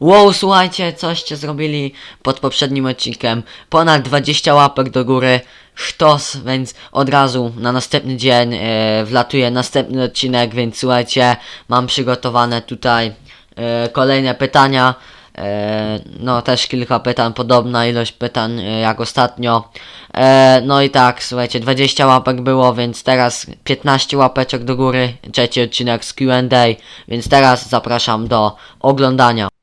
Wow, słuchajcie, coście zrobili pod poprzednim odcinkiem. Ponad 20 łapek do góry. Sztos, więc od razu na następny dzień e, wlatuje następny odcinek, więc słuchajcie, mam przygotowane tutaj e, kolejne pytania. E, no też kilka pytań, podobna ilość pytań e, jak ostatnio. E, no i tak, słuchajcie, 20 łapek było, więc teraz 15 łapeczek do góry, trzeci odcinek z Q&A, więc teraz zapraszam do oglądania.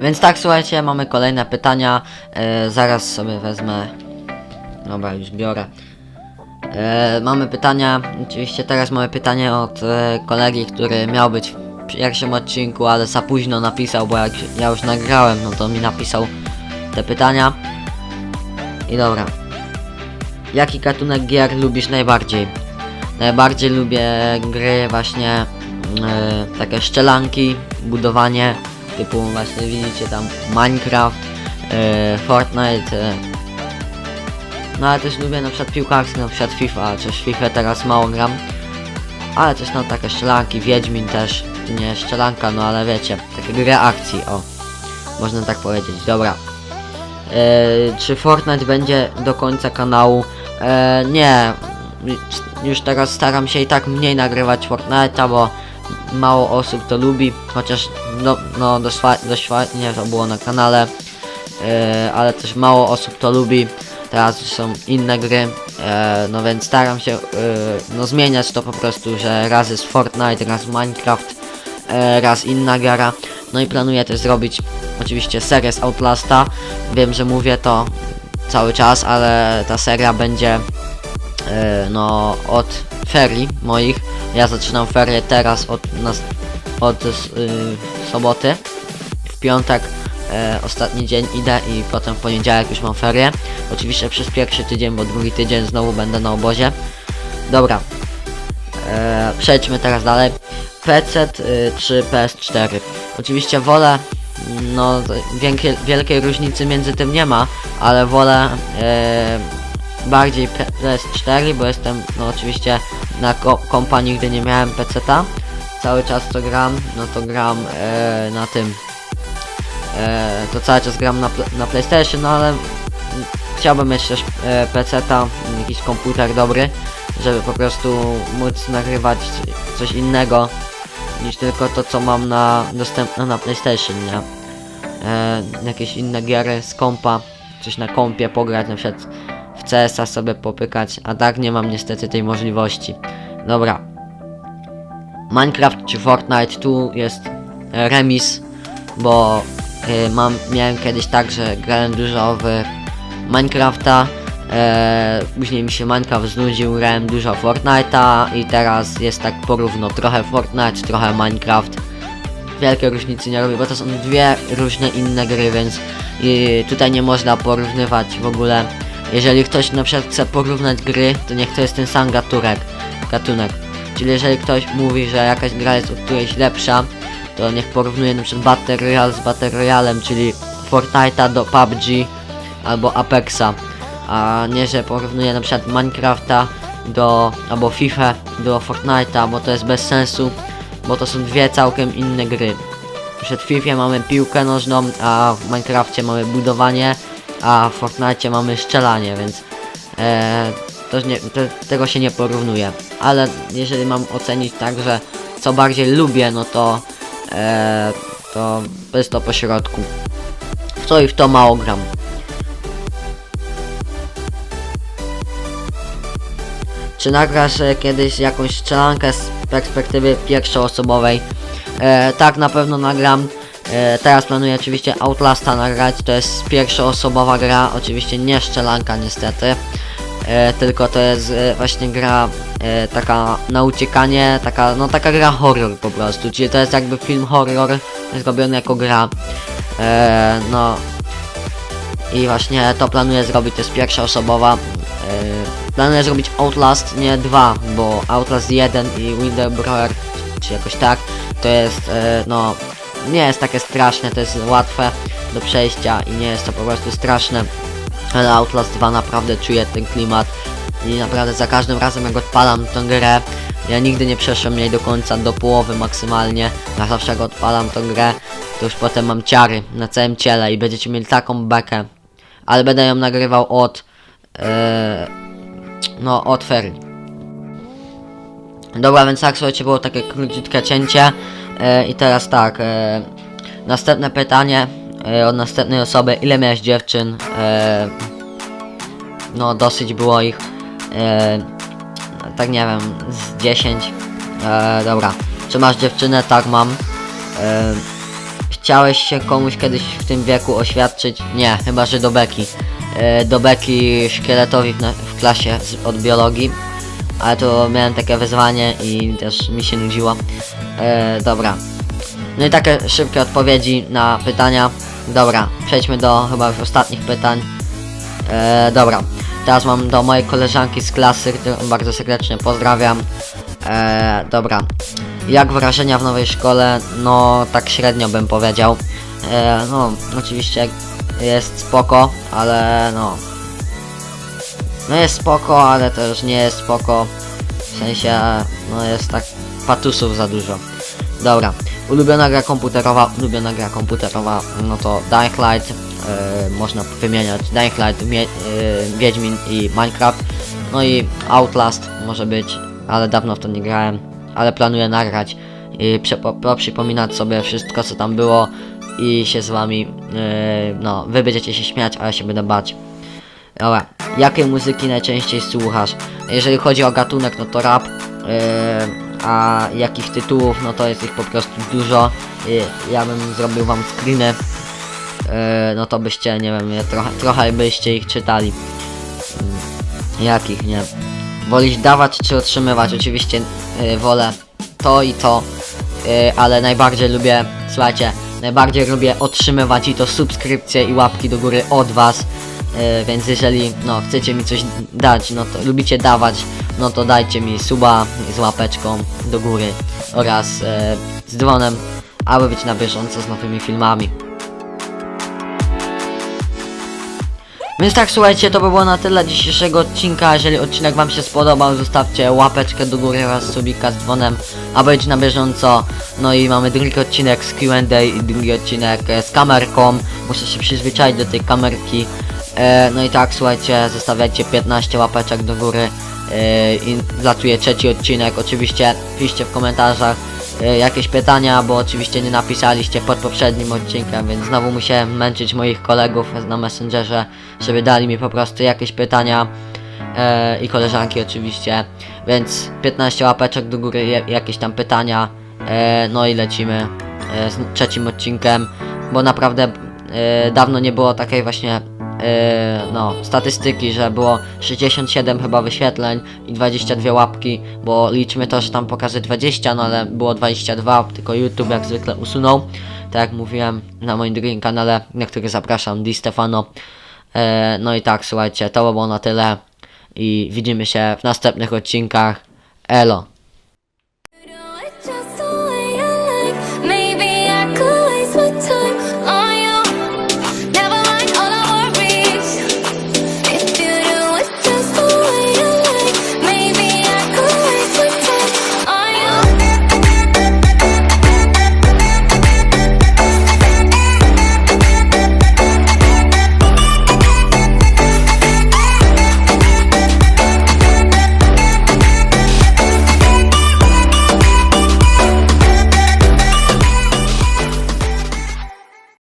Więc tak, słuchajcie, mamy kolejne pytania. E, zaraz sobie wezmę. Dobra, już biorę. E, mamy pytania. Oczywiście teraz mamy pytanie od e, kolegi, który miał być w pierwszym odcinku, ale za późno napisał, bo jak ja już nagrałem, no to mi napisał te pytania. I dobra. Jaki gatunek gier lubisz najbardziej? Najbardziej lubię gry właśnie e, takie szczelanki, budowanie typu właśnie widzicie tam Minecraft, e, Fortnite. E, no ale też lubię na przykład piłkarskie, na przykład FIFA, chociaż FIFA teraz mało gram. Ale też no takie szczelanki, Wiedźmin też, nie szczelanka, no ale wiecie, takie gry akcji, o. Można tak powiedzieć, dobra. E, czy Fortnite będzie do końca kanału? Nie, już teraz staram się i tak mniej nagrywać Fortnite'a, bo mało osób to lubi, chociaż no, no fa- dość fajnie to było na kanale, e, ale też mało osób to lubi. Teraz są inne gry, e, no więc staram się e, no zmieniać to po prostu, że raz jest Fortnite, raz Minecraft, e, raz inna gra. No i planuję też zrobić oczywiście serię z Outlasta. Wiem, że mówię to cały czas, ale ta seria będzie e, no od ferii moich. Ja zaczynam ferię teraz od, nas, od y, soboty. W piątek e, ostatni dzień idę i potem w poniedziałek już mam ferię. Oczywiście przez pierwszy tydzień, bo drugi tydzień znowu będę na obozie. Dobra. E, przejdźmy teraz dalej. PC y, czy PS4? Oczywiście wolę no wielkie, wielkiej różnicy między tym nie ma, ale wolę e, bardziej P- PS4, bo jestem no oczywiście na ko kompa nigdy nie miałem PC-ta. Cały czas to gram, no to gram e, na tym. E, to cały czas gram na, na PlayStation, no ale chciałbym mieć też e, PC-ta, jakiś komputer dobry, żeby po prostu móc nagrywać coś innego niż tylko to co mam na dostępne na PlayStation, nie? E, jakieś inne giery z kompa, coś na kompie pograć, na przykład CS-a sobie popykać, a tak nie mam niestety tej możliwości. Dobra. Minecraft czy Fortnite, tu jest remis, bo e, mam, miałem kiedyś tak, że grałem dużo w Minecrafta, e, później mi się Minecraft znudził, grałem dużo Fortnite'a i teraz jest tak porówno, trochę Fortnite, trochę Minecraft. Wielkie różnicy nie robię, bo to są dwie różne inne gry, więc i tutaj nie można porównywać w ogóle. Jeżeli ktoś na przykład chce porównać gry, to niech to jest ten sam gatunek. gatunek. Czyli jeżeli ktoś mówi, że jakaś gra jest od którejś lepsza, to niech porównuje na przykład Battle Royale z Battle Royalem, czyli Fortnite'a do PUBG albo Apexa. A nie, że porównuje na przykład Minecrafta do, albo FIFA do Fortnite'a, bo to jest bez sensu, bo to są dwie całkiem inne gry. Przed FIFA mamy piłkę nożną, a w Minecrafcie mamy budowanie, a w Fortnite mamy strzelanie, więc e, to nie, te, tego się nie porównuje. Ale jeżeli mam ocenić tak, że co bardziej lubię, no to e, to jest to po środku. W to i w to mało gram. Czy nagrasz e, kiedyś jakąś strzelankę z perspektywy pierwszoosobowej? E, tak, na pewno nagram. E, teraz planuję oczywiście Outlasta nagrać. To jest pierwszoosobowa gra, oczywiście nie strzelanka niestety. E, tylko to jest e, właśnie gra e, taka na uciekanie, taka, no taka gra horror po prostu. Czyli to jest jakby film horror zrobiony jako gra. E, no i właśnie to planuję zrobić, to jest pierwsza osobowa. Yy, planuję zrobić Outlast, nie 2, bo Outlast 1 i Windebrower, czy jakoś tak, to jest, yy, no, nie jest takie straszne, to jest łatwe do przejścia i nie jest to po prostu straszne. Ale Outlast 2 naprawdę czuje ten klimat i naprawdę za każdym razem jak odpalam tę grę, ja nigdy nie przeszłem jej do końca, do połowy maksymalnie. Ja zawsze jak odpalam tę grę, to już potem mam ciary na całym ciele i będziecie mieli taką bekę. Ale będę ją nagrywał od... e, no, od ferii. Dobra, więc tak, słuchajcie, było takie króciutkie cięcie. E, I teraz tak, e, następne pytanie e, od następnej osoby. Ile miałeś dziewczyn? E, no, dosyć było ich. E, tak nie wiem, z 10. E, dobra. Czy masz dziewczynę? Tak, mam. E, chciałeś się komuś kiedyś w tym wieku oświadczyć? Nie, chyba że do beki. E, do beki szkieletowi w, w klasie z, od biologii. Ale to miałem takie wyzwanie i też mi się nudziło. E, dobra. No i takie szybkie odpowiedzi na pytania. Dobra, przejdźmy do chyba ostatnich pytań. E, dobra, teraz mam do mojej koleżanki z klasy, którą bardzo serdecznie pozdrawiam. E, dobra, jak wrażenia w nowej szkole? No, tak średnio bym powiedział. E, no, oczywiście jest spoko, ale no. No jest spoko, ale też nie jest spoko. W sensie, no jest tak patusów za dużo. Dobra, ulubiona gra komputerowa, ulubiona gra komputerowa, no to Dying Light, e, można wymieniać Dying Light, e, Wiedźmin i Minecraft, no i Outlast może być, ale dawno w to nie grałem, ale planuję nagrać i przypominać sobie wszystko co tam było i się z wami, e, no, wy będziecie się śmiać, a ja się będę bać. Dobra, jakiej muzyki najczęściej słuchasz? Jeżeli chodzi o gatunek, no to rap, yy, a jakich tytułów, no to jest ich po prostu dużo. Ja bym zrobił wam screeny, yy, no to byście, nie wiem, trochę, trochę byście ich czytali. Yy, jakich, nie? Wolisz dawać czy otrzymywać? Oczywiście yy, wolę to i to, ale najbardziej lubię, słuchajcie, najbardziej lubię otrzymywać i to subskrypcje i łapki do góry od was. E, więc jeżeli no, chcecie mi coś dać, no to lubicie dawać, no to dajcie mi suba z łapeczką do góry oraz e, z dzwonem, aby być na bieżąco z nowymi filmami. Więc tak słuchajcie, to by było na tyle dzisiejszego odcinka. Jeżeli odcinek wam się spodobał, zostawcie łapeczkę do góry oraz subika z dzwonem, aby być na bieżąco. No i mamy drugi odcinek z Q&A i drugi odcinek e, z kamerką. Muszę się przyzwyczaić do tej kamerki. E, no i tak, słuchajcie, zostawiajcie 15 łapeczek do góry e, i latuje trzeci odcinek. Oczywiście piszcie w komentarzach e, jakieś pytania, bo oczywiście nie napisaliście pod poprzednim odcinkiem, więc znowu musiałem męczyć moich kolegów na Messengerze, żeby dali mi po prostu jakieś pytania i koleżanki oczywiście, więc 15 łapeczek do góry, jakieś tam pytania, no i lecimy z trzecim odcinkiem, bo naprawdę e, dawno nie było takiej właśnie e, no, statystyki, że było 67 chyba wyświetleń i 22 łapki, bo liczmy to, że tam pokaże 20, no ale było 22, tylko YouTube jak zwykle usunął, tak jak mówiłem na moim drugim kanale, na który zapraszam, Di Stefano. E, no i tak, słuchajcie, to by było na tyle i widzimy się w następnych odcinkach. Elo!